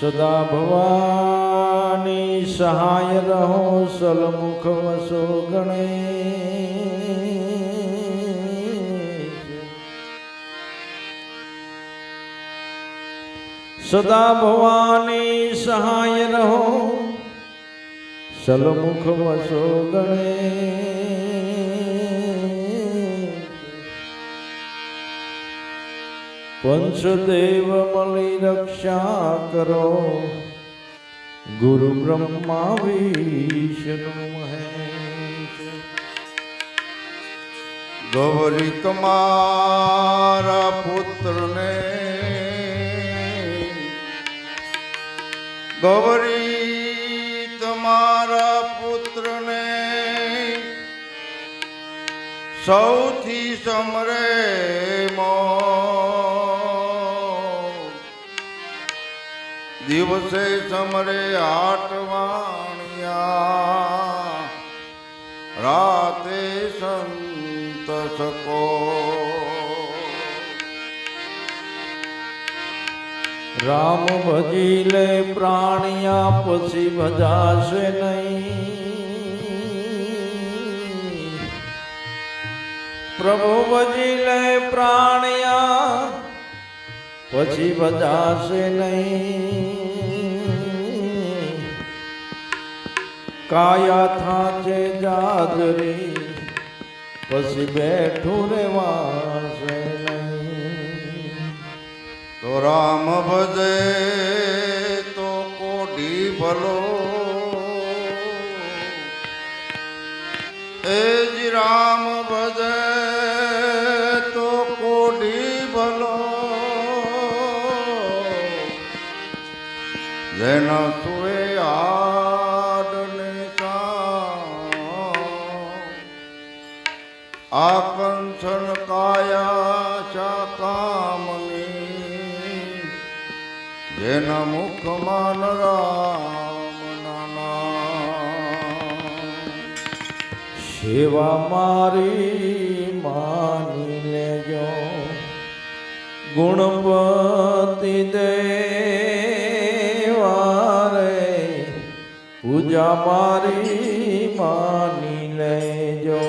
સદા ભવાની સહાય રહો સલમુખ વસો ગણે સદા ભવાની સહાય રહો સલમુખ વસો ગણે પંચદેવ મળી રક્ષા કરો. ગુરુ બ્રહ્મા વિષ્ણુ મહેશ. ગૌરી તમારા પુત્રને. ગૌરી તમારા પુત્રને. સૌથી સમરે મો દિવસે સમરે આઠવાણિયા રાતે સંત સકો. રામ ભજી લે પ્રાણિયા, પછી ભજાશે નહીં. પ્રભુ ભજી લે પ્રાણિયા પછી બજાશે નહીં. કાયા થાચે જાદરી પછી બેઠું રેવાશે તો રામ ભજે તો કોઢી ભલો જેના સુએ આડને આ કંસન કાયા શાકામની જેના મુખમાં સેવા મારી માની લેજો ગુણપતિ દેવારે પૂજા મારી માની લેજો.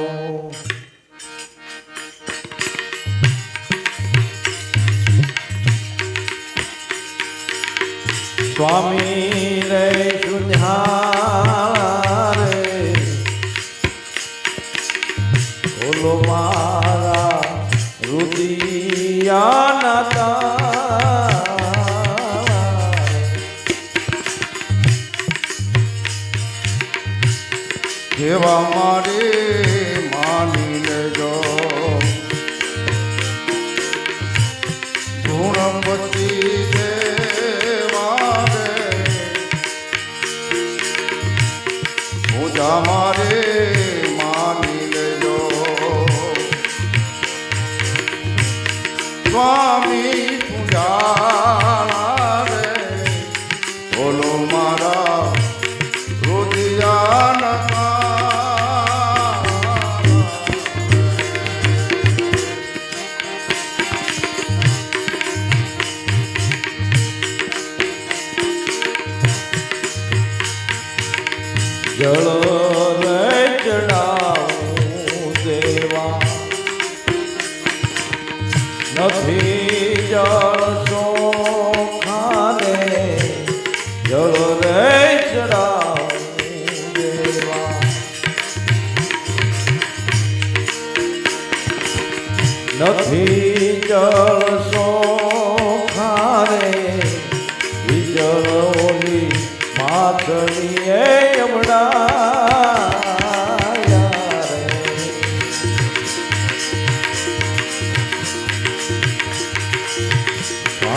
સ્વામી રે જેવા મારે માની લેજો ગુણપતિ દેવારે પૂજા મારે માની લેજો સ્વામી જળ ચડાવું દેવા. નથી જળ ચોખાને જળ રે ચડાવું દેવા. નથી જળ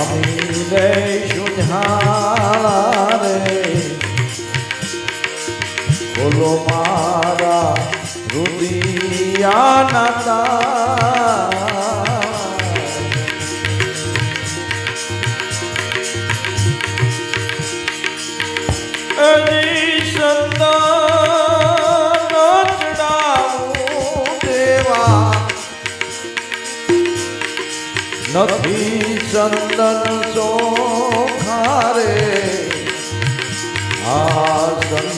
સ્વામી રે સુધારે બોલો મારા રુદિયા ચંદન ચોખારે ચંદન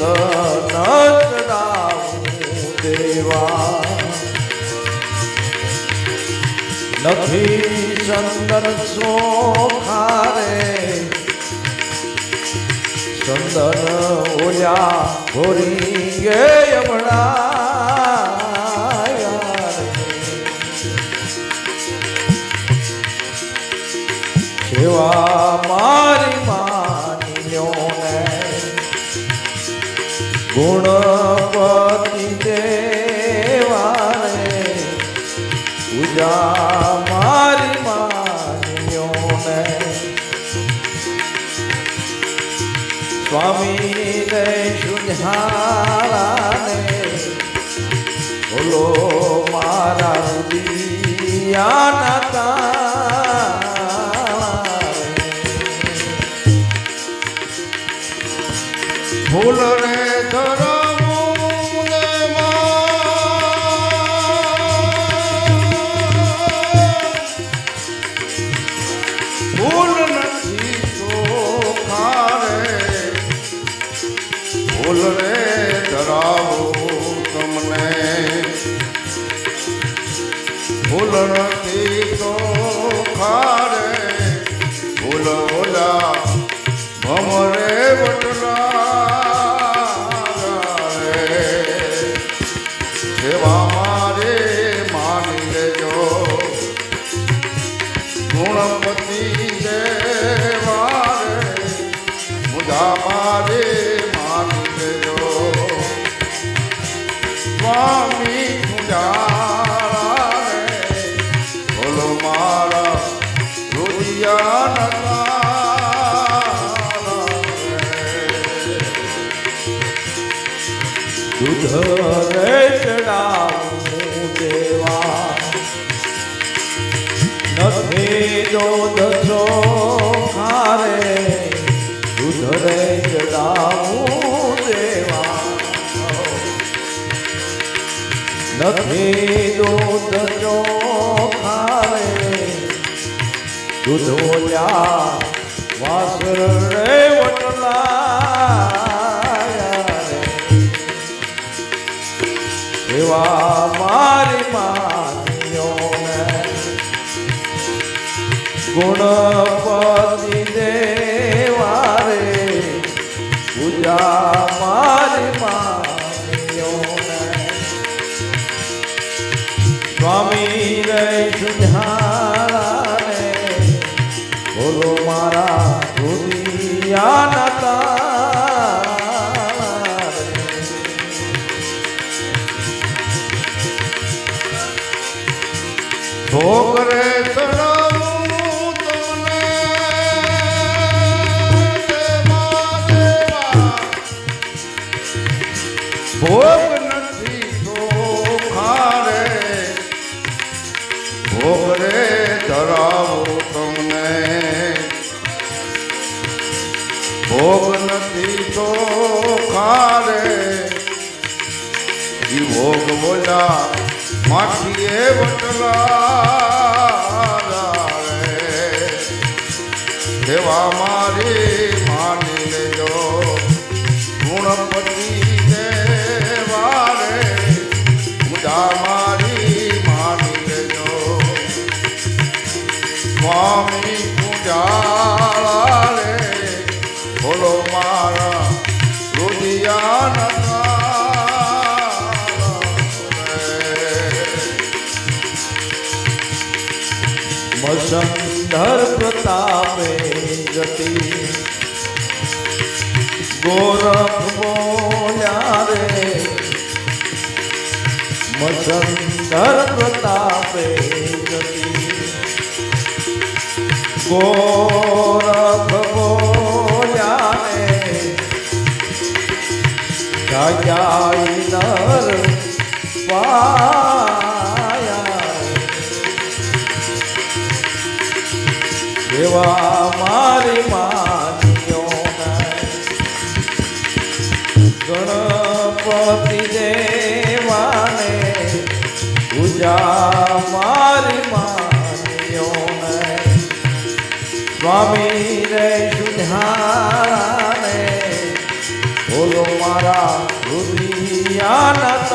ચડાવું દેવા નથી ચંદન ચોખારે ચંદન ઓયા ભોરી પૂજા મારી માન્યો ને સ્વામી ને સુધારાને બોલો મારા રુદિયાના તારે. ફૂલ રે ધરવું ફૂલ રે ધરાવું તમને. ફૂલ નથી ચોખા રે ફૂલ ઓલા ભમરે દૂધ રે ચડાવું દેવા. નથી દોધ ચોખારે દૂધ રે ચડાવું દેવા નથી દૂધ ઓલ્યા વાસર રે વટલા એવા મારી માન્યો ગુણપતિ દેવા રે પૂજા રુદિયાના ભોગ ખારે. ભોગ બોલા, માખીએ વટલા દેવા મારી માની લેજો, ગુણપતિ દેવા રે મુદા મારી માની લેજો. સ્વામી પૂજા મસંધર પ્રતાપે જતી ગોરખ બોલ્યા રે મસંધર પ્રતાપે જતી ગોરખ બોલ્યા રે જાગ્યા નર પાયા એવા મારી માનીઓ ગણપતિ દેવાને પૂજા મારી માનીઓ સ્વામી રે સુધારાને બોલો મારા રુદિયાના